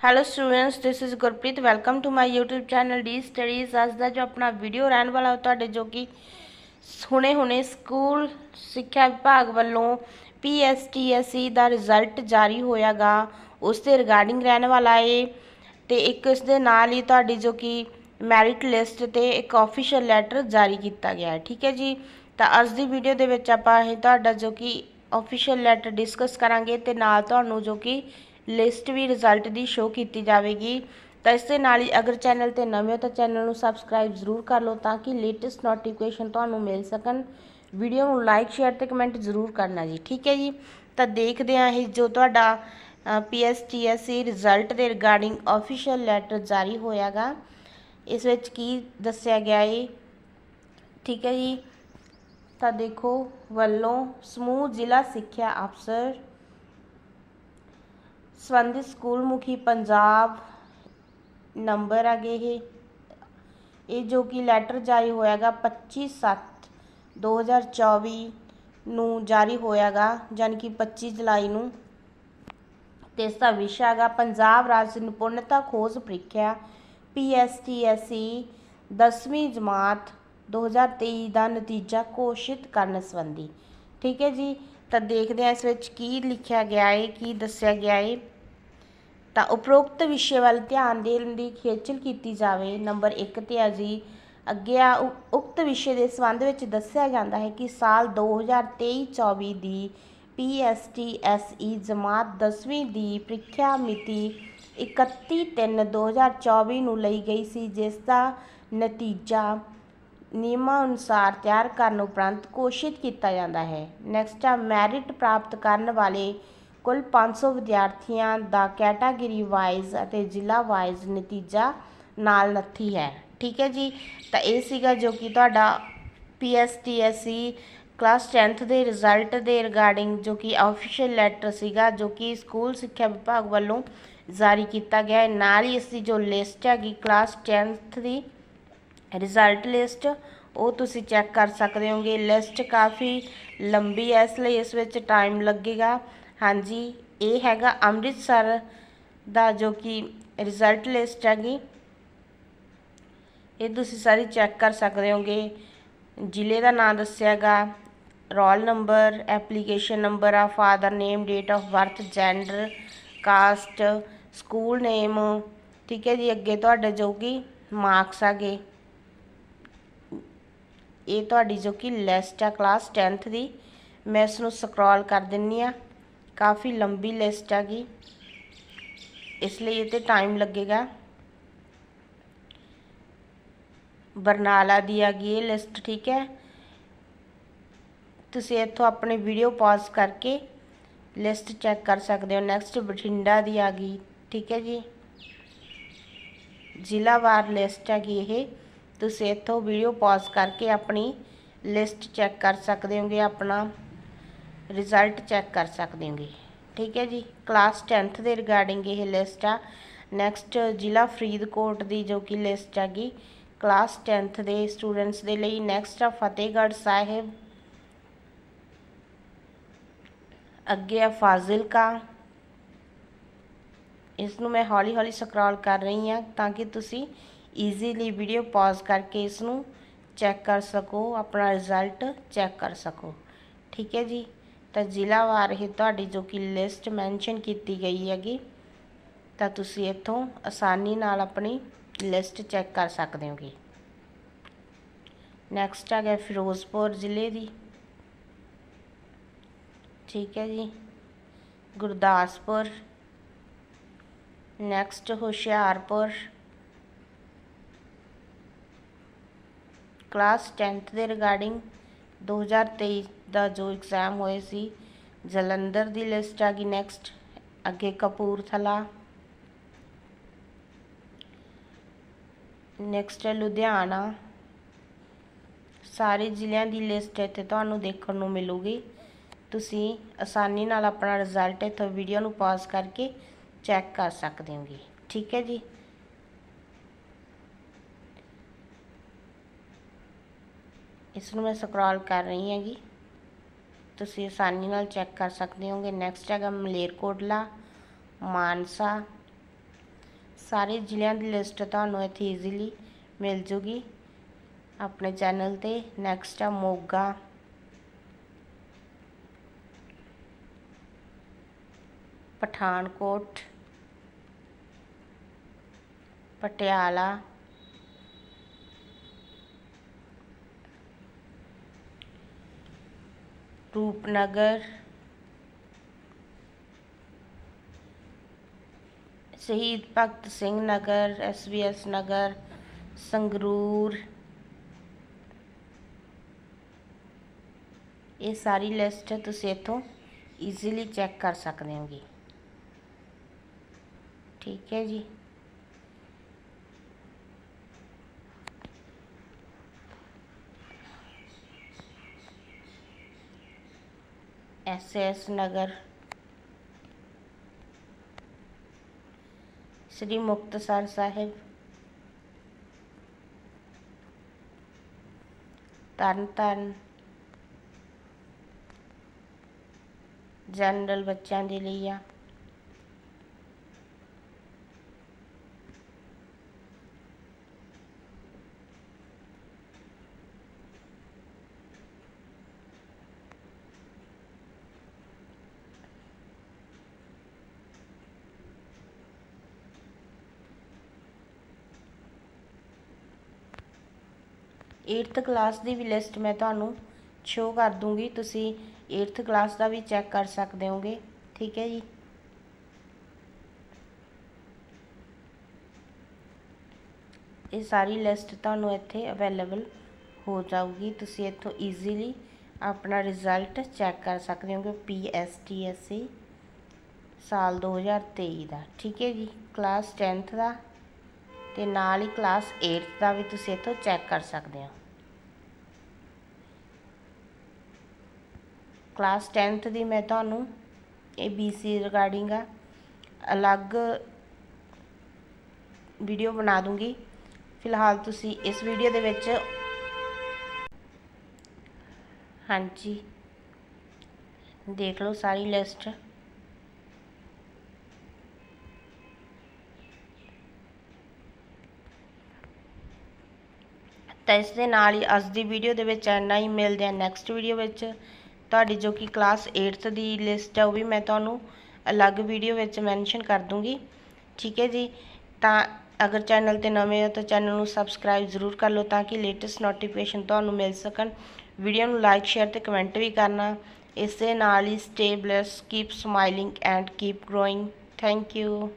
Hello students this is Gurpreet welcome to my YouTube channel D studies ਅੱਜ ਦਾ ਜੋ ਆਪਣਾ ਵੀਡੀਓ ਰਹਿਣ ਵਾਲਾ ਤੁਹਾਡੇ ਜੋ ਕਿ ਹੁਣੇ ਹੁਣੇ ਸਕੂਲ ਸਿੱਖਿਆ ਵਿਭਾਗ ਵੱਲੋਂ PSTSE E ਦਾ ਰਿਜ਼ਲਟ ਜਾਰੀ ਹੋਇਆਗਾ। ਉਸ ਦੇ ਰਿਗਾਰਡਿੰਗ ਰਹਿਣ ਵਾਲਾ ਏ ਤੇ ਇੱਕ ਇਸ ਦੇ ਨਾਲ ਹੀ ਤੁਹਾਡੀ ਜੋ ਕਿ ਮੈਰਿਟ ਲਿਸਟ ਤੇ ਇੱਕ ਆਫੀਸ਼ੀਅਲ ਲੈਟਰ ਜਾਰੀ ਕੀਤਾ ਗਿਆ ਹੈ। ਠੀਕ ਹੈ ਜੀ? ਤਾਂ ਅੱਜ ਦੀ ਵੀਡੀਓ ਦੇ ਵਿੱਚ ਆਪਾਂ ਇਹ ਤੁਹਾਡਾ ਜੋ ਕਿ ਆਫੀਸ਼ੀਅਲ ਲੈਟਰ ਡਿਸਕਸ ਕਰਾਂਗੇ ਤੇ ਨਾਲ ਤੁਹਾਨੂੰ ਜੋ ਕਿ ਲਿਸਟ ਵੀ ਰਿਜ਼ਲਟ ਦੀ ਸ਼ੋ ਕੀਤੀ ਜਾਵੇਗੀ। ਤਾਂ ਇਸ ਦੇ ਨਾਲ ਹੀ ਅਗਰ ਚੈਨਲ ਤੇ ਨਵੇਂ ਹੋ ਤਾਂ ਚੈਨਲ ਨੂੰ ਸਬਸਕ੍ਰਾਈਬ ਜ਼ਰੂਰ ਕਰ ਲਓ ਤਾਂ ਕਿ ਲੇਟੈਸਟ ਨੋਟੀਫਿਕੇਸ਼ਨ ਤੁਹਾਨੂੰ ਮਿਲ ਸਕਣ। ਵੀਡੀਓ ਨੂੰ ਲਾਈਕ ਸ਼ੇਅਰ ਤੇ ਕਮੈਂਟ ਜ਼ਰੂਰ ਕਰਨਾ ਜੀ, ਠੀਕ ਹੈ ਜੀ? ਤਾਂ ਦੇਖਦੇ ਹਾਂ ਇਹ ਜੋ ਤੁਹਾਡਾ ਪੀਐਸਟੀਐਸਸੀ ਰਿਜ਼ਲਟ ਦੇ ਰਿਗਾਰਡਿੰਗ ਆਫੀਸ਼ੀਅਲ ਲੈਟਰ ਜਾਰੀ ਹੋਇਆਗਾ। ਇਸ ਵਿੱਚ ਕੀ ਦੱਸਿਆ ਗਿਆ ਹੈ ਠੀਕ ਹੈ ਜੀ? ਤਾਂ ਦੇਖੋ, ਵੱਲੋਂ ਸਮੂਹ ਜ਼ਿਲ੍ਹਾ ਸਿੱਖਿਆ ਅਫਸਰ ਸੰਬੰਧਿਤ ਸਕੂਲ ਮੁਖੀ ਪੰਜਾਬ ਨੰਬਰ ਹੈਗੇ ਇਹ। ਇਹ ਜੋ ਕਿ ਲੈਟਰ ਜਾਰੀ ਹੋਇਆਗਾ 25 7 2024 ਨੂੰ ਜਾਰੀ ਹੋਇਆਗਾ ਯਾਨੀ ਕਿ 25 ਜੁਲਾਈ ਨੂੰ। ਤੇ ਇਸ ਦਾ ਵਿਸ਼ਾ ਹੈਗਾ ਪੰਜਾਬ ਰਾਜ ਨਿਪੁੰਨਤਾ ਖੋਜ ਪ੍ਰੀਖਿਆ PSTSE 10ਵੀਂ ਜਮਾਤ 2023 ਦਾ ਨਤੀਜਾ ਘੋਸ਼ਿਤ ਕਰਨ ਸੰਬੰਧੀ। ਠੀਕ ਹੈ ਜੀ, ਤਾਂ ਦੇਖਦੇ ਹਾਂ ਇਸ ਵਿੱਚ ਕੀ ਲਿਖਿਆ ਗਿਆ ਹੈ, ਕੀ ਦੱਸਿਆ ਗਿਆ ਹੈ। ਤਾਂ ਉਪਰੋਕਤ ਵਿਸ਼ੇ ਵੱਲ ਧਿਆਨ ਦੇਣ ਦੀ ਖੇਚਲ ਕੀਤੀ ਜਾਵੇ। ਨੰਬਰ 1 ਤੇ ਆ ਜੀ, ਅੱਗੇ ਆ ਉਕਤ ਵਿਸ਼ੇ ਦੇ ਸੰਬੰਧ ਵਿੱਚ ਦੱਸਿਆ ਜਾਂਦਾ ਹੈ ਕਿ ਸਾਲ 2023-24 ਦੀ PSTSE ਜਮਾਤ 10ਵੀਂ ਦੀ ਪ੍ਰੀਖਿਆ ਮਿਤੀ 31/3/2024 ਨੂੰ ਲਈ ਗਈ ਸੀ, ਜਿਸ ਦਾ ਨਤੀਜਾ ਨਿਯਮਾਂ ਅਨੁਸਾਰ ਤਿਆਰ ਕਰਨ ਉਪਰੰਤ ਘੋਸ਼ਿਤ ਕੀਤਾ ਜਾਂਦਾ ਹੈ। ਨੈਕਸਟ ਆ ਮੈਰਿਟ ਪ੍ਰਾਪਤ ਕਰਨ ਵਾਲੇ ਕੁੱਲ 500 ਵਿਦਿਆਰਥੀਆਂ ਦਾ ਕੈਟਾਗਰੀ ਵਾਈਜ਼ ਅਤੇ ਜ਼ਿਲ੍ਹਾ ਵਾਈਜ਼ ਨਤੀਜਾ ਨਾਲ ਨੱਥੀ ਹੈ। ਠੀਕ ਹੈ ਜੀ? ਤਾਂ ਇਹ ਸੀਗਾ ਜੋ ਕਿ ਤੁਹਾਡਾ PSTSE ਕਲਾਸ 10th ਦੇ ਰਿਜ਼ਲਟ ਦੇ ਰਿਗਾਰਡਿੰਗ ਜੋ ਕਿ ਆਫੀਸ਼ੀਅਲ ਲੈਟਰ ਸੀਗਾ ਜੋ ਕਿ ਸਕੂਲ ਸਿੱਖਿਆ ਵਿਭਾਗ ਵੱਲੋਂ ਜਾਰੀ ਕੀਤਾ ਗਿਆ ਹੈ। ਨਾਲ ਹੀ ਇਸ ਦੀ ਜੋ ਲਿਸਟ ਹੈਗੀ ਕਲਾਸ 10th ਦੀ ਰਿਜ਼ਲਟ ਲਿਸਟ ਉਹ ਤੁਸੀਂ ਚੈੱਕ ਕਰ ਸਕਦੇ ਹੋਗੇ। ਲਿਸਟ ਕਾਫੀ ਲੰਬੀ ਹੈ, ਇਸ ਲਈ ਇਸ ਵਿੱਚ ਟਾਈਮ ਲੱਗੇਗਾ। ਹਾਂਜੀ, ਇਹ ਹੈਗਾ ਅੰਮ੍ਰਿਤਸਰ ਦਾ ਜੋ ਕਿ ਰਿਜ਼ਲਟ ਲਿਸਟ ਹੈਗੀ। ਇਹ ਤੁਸੀਂ ਸਾਰੀ ਚੈੱਕ ਕਰ ਸਕਦੇ ਹੋਗੇ। ਜ਼ਿਲ੍ਹੇ ਦਾ ਨਾਮ ਦੱਸਿਆਗਾ ਰੋਲ ਨੰਬਰ ਐਪਲੀਕੇਸ਼ਨ ਨੰਬਰ ਆ father name date of birth gender caste school name ਠੀਕ ਹੈ ਜੀ, ਅੱਗੇ ਤੁਹਾਡੇ ਜੋ ਕਿ ਮਾਰਕਸ ਆਗੇ ਇਹ ਤੁਹਾਡੀ ਜੋ ਕਿ ਲਿਸਟ ਆ ਕਲਾਸ 10th ਦੀ। ਮੈਂ ਇਸ ਨੂੰ ਸਕਰੋਲ ਕਰ ਦਿੰਨੀ ਆ। ਕਾਫੀ ਲੰਬੀ ਲਿਸਟ ਹੈਗੀ ਇਸ ਲਈ ਇਹ ਤੇ ਟਾਈਮ ਲੱਗੇਗਾ। ਬਰਨਾਲਾ ਦੀ ਹੈਗੀ ਇਹ ਲਿਸਟ ਠੀਕ ਹੈ। ਤੁਸੀਂ ਇੱਥੋਂ ਆਪਣੇ ਵੀਡੀਓ ਪਾਜ਼ ਕਰਕੇ ਲਿਸਟ ਚੈੱਕ ਕਰ ਸਕਦੇ ਹੋ। ਨੈਕਸਟ ਬਠਿੰਡਾ ਦੀ ਆ ਗਈ, ਠੀਕ ਹੈ ਜੀ। ਜ਼ਿਲ੍ਹਾਵਾਰ ਲਿਸਟ ਹੈਗੀ ਇਹ। ਤੁਸੀਂ ਇੱਥੋਂ ਵੀਡੀਓ ਪਾਜ਼ ਕਰਕੇ ਆਪਣੀ ਲਿਸਟ ਚੈੱਕ ਕਰ ਸਕਦੇ ਹੋਗੇ ਆਪਣਾ। ਰਿਜ਼ਲਟ ਚੈੱਕ ਕਰ ਸਕਦੇ ਹੋਗੇ। ਠੀਕ ਹੈ ਜੀ। ਕਲਾਸ 10th ਦੇ ਰਿਗਾਰਡਿੰਗ ਇਹ ਲਿਸਟ ਆ। ਨੈਕਸਟ ਜ਼ਿਲ੍ਹਾ ਫਰੀਦਕੋਟ ਦੀ ਜੋ ਕਿ ਲਿਸਟ ਹੈਗੀ ਕਲਾਸ 10th ਦੇ ਸਟੂਡੈਂਟਸ ਦੇ ਲਈ। ਨੈਕਸਟ ਆ ਫਤਿਹਗੜ੍ਹ ਸਾਹਿਬ। ਅੱਗੇ ਆ ਫਾਜ਼ਿਲਕਾ। ਇਸ ਨੂੰ ਮੈਂ ਹੌਲੀ ਹੌਲੀ ਸਕਰੋਲ ਕਰ ਰਹੀ ਹਾਂ ਤਾਂ ਕਿ ਤੁਸੀਂ ਈਜ਼ੀਲੀ ਵੀਡੀਓ ਪਾਜ਼ ਕਰਕੇ ਇਸ ਨੂੰ ਚੈੱਕ ਕਰ ਸਕੋ, ਆਪਣਾ ਰਿਜ਼ਲਟ ਚੈੱਕ ਕਰ ਸਕੋ। ਠੀਕ ਹੈ ਜੀ। ਤਾਂ ਜ਼ਿਲ੍ਹਾ ਵਾਰ ਇਹ ਤੁਹਾਡੀ ਜੋ ਕਿ ਲਿਸਟ ਮੈਂਸ਼ਨ ਕੀਤੀ ਗਈ ਹੈਗੀ, ਤਾਂ ਤੁਸੀਂ ਇੱਥੋਂ ਆਸਾਨੀ ਨਾਲ ਆਪਣੀ ਲਿਸਟ ਚੈੱਕ ਕਰ ਸਕਦੇ ਹੋਗੇ। ਨੈਕਸਟ ਆ ਗਿਆ ਫਿਰੋਜ਼ਪੁਰ ਜ਼ਿਲ੍ਹੇ ਦੀ। ਠੀਕ ਹੈ ਜੀ। Gurdaspur. Next Hoshiarpur. Class 10th ਦੇ ਰਿਗਾਰਡਿੰਗ 2023 ਦਾ ਜੋ ਇਗਜ਼ਾਮ ਹੋਏ ਸੀ, ਜਲੰਧਰ ਦੀ ਲਿਸਟ ਆ ਗਈ ਨੈਕਸਟ ਅੱਗੇ ਕਪੂਰਥਲਾ। ਨੈਕਸਟ ਹੈ ਲੁਧਿਆਣਾ। ਸਾਰੇ ਜ਼ਿਲ੍ਹਿਆਂ ਦੀ ਲਿਸਟ ਇੱਥੇ ਤੁਹਾਨੂੰ ਦੇਖਣ ਨੂੰ ਮਿਲੂਗੀ। ਤੁਸੀਂ ਆਸਾਨੀ ਨਾਲ ਆਪਣਾ ਰਿਜ਼ਲਟ ਇੱਥੋਂ ਵੀਡੀਓ ਨੂੰ ਪਾਜ਼ ਕਰਕੇ ਚੈੱਕ ਕਰ ਸਕਦੇ ਹੋਗੇ। ਠੀਕ ਹੈ ਜੀ? ਇਸ ਨੂੰ ਮੈਂ ਸਕਰੋਲ ਕਰ ਰਹੀ ਹੈਗੀ। ਤੁਸੀਂ ਆਸਾਨੀ ਨਾਲ ਚੈੱਕ ਕਰ ਸਕਦੇ ਹੋਗੇ ਨੈਕਸਟ ਹੈਗਾ ਮਲੇਰਕੋਟਲਾ ਮਾਨਸਾ ਸਾਰੇ ਜ਼ਿਲ੍ਹਿਆਂ ਦੀ ਲਿਸਟ ਤੁਹਾਨੂੰ ਇੱਥੇ ਈਜ਼ੀਲੀ ਮਿਲ ਜੂਗੀ ਆਪਣੇ ਚੈਨਲ ਤੇ ਨੈਕਸਟ ਆ ਮੋਗਾ ਪਠਾਨਕੋਟ ਪਟਿਆਲਾ ਰੂਪਨਗਰ ਸ਼ਹੀਦ ਭਗਤ ਸਿੰਘ ਨਗਰ ਐਸਵੀਐਸ ਨਗਰ ਸੰਗਰੂਰ ਇਹ ਸਾਰੀ ਲਿਸਟ ਤੁਸੀਂ ਇੱਥੋਂ ਈਜ਼ੀਲੀ ਚੈੱਕ ਕਰ ਸਕਦੇ ਹੋਗੇ ਠੀਕ ਹੈ ਜੀ ਐਸ ਨਗਰ ਸ੍ਰੀ ਮੁਕਤਸਰ ਸਾਹਿਬ ਤਰਨ ਤਾਰਨ ਜਨਰਲ ਬੱਚਿਆਂ ਦੇ ਲਈ ਆ ਏਟਥ ਕਲਾਸ ਦੀ ਵੀ ਲਿਸਟ ਮੈਂ ਤੁਹਾਨੂੰ ਸ਼ੋ ਕਰ ਦੂੰਗੀ। ਤੁਸੀਂ ਏਟਥ ਕਲਾਸ ਦਾ ਵੀ ਚੈੱਕ ਕਰ ਸਕਦੇ ਹੋਗੇ। ਠੀਕ ਹੈ ਜੀ। ਇਹ ਸਾਰੀ ਲਿਸਟ ਤੁਹਾਨੂੰ ਇੱਥੇ ਅਵੇਲੇਬਲ ਹੋ ਜਾਊਗੀ। ਤੁਸੀਂ ਇੱਥੋਂ ਈਜ਼ੀਲੀ ਆਪਣਾ ਰਿਜ਼ਲਟ ਚੈੱਕ ਕਰ ਸਕਦੇ ਹੋਗੇ P S T S C ਸਾਲ 2023 ਦਾ। ਠੀਕ ਹੈ ਜੀ। ਕਲਾਸ 10th ਦਾ ਤੇ ਨਾਲ ਹੀ ਕਲਾਸ 8th ਦਾ ਵੀ ਤੁਸੀਂ ਇੱਥੋਂ ਚੈੱਕ ਕਰ ਸਕਦੇ ਹੋ। ਕਲਾਸ 10th ਦੀ ਮੈਂ ਤੁਹਾਨੂੰ ਇਹ BC ਰਿਗਾਰਡਿੰਗ ਆ, ਅਲੱਗ ਵੀਡੀਓ ਬਣਾ ਦੂੰਗੀ। ਫਿਲਹਾਲ ਤੁਸੀਂ ਇਸ ਵੀਡੀਓ ਦੇ ਵਿੱਚ ਹਾਂਜੀ, ਦੇਖ ਲਓ ਸਾਰੀ ਲਿਸਟ ਤਾਂ ਇਸ ਦੇ ਨਾਲ ਹੀ ਅੱਜ ਦੀ ਵੀਡੀਓ ਦੇ ਵਿੱਚ ਇੰਨਾ ਹੀ। ਮਿਲਦੇ ਆ ਨੈਕਸਟ ਵੀਡੀਓ ਵਿੱਚ। ਤੁਹਾਡੀ ਜੋ ਕਿ ਕਲਾਸ 8th ਦੀ ਲਿਸਟ ਹੈ, ਉਹ ਵੀ ਮੈਂ ਤੁਹਾਨੂੰ ਅਲੱਗ ਵੀਡੀਓ ਵਿੱਚ ਮੈਂਸ਼ਨ ਕਰ ਦੂੰਗੀ। ਠੀਕ ਹੈ ਜੀ? ਤਾਂ ਅਗਰ ਚੈਨਲ ਤੇ ਨਵੇਂ ਹੋ ਤਾਂ ਚੈਨਲ ਨੂੰ ਸਬਸਕ੍ਰਾਈਬ ਜ਼ਰੂਰ ਕਰ ਲਓ ਤਾਂ ਕਿ ਲੇਟੈਸਟ ਨੋਟੀਫਿਕੇਸ਼ਨ ਤੁਹਾਨੂੰ ਮਿਲ ਸਕਣ। ਵੀਡੀਓ ਨੂੰ ਲਾਈਕ ਸ਼ੇਅਰ ਤੇ ਕਮੈਂਟ ਵੀ ਕਰਨਾ। ਇਸ ਦੇ ਨਾਲ ਹੀ stay blessed keep smiling and keep growing thank you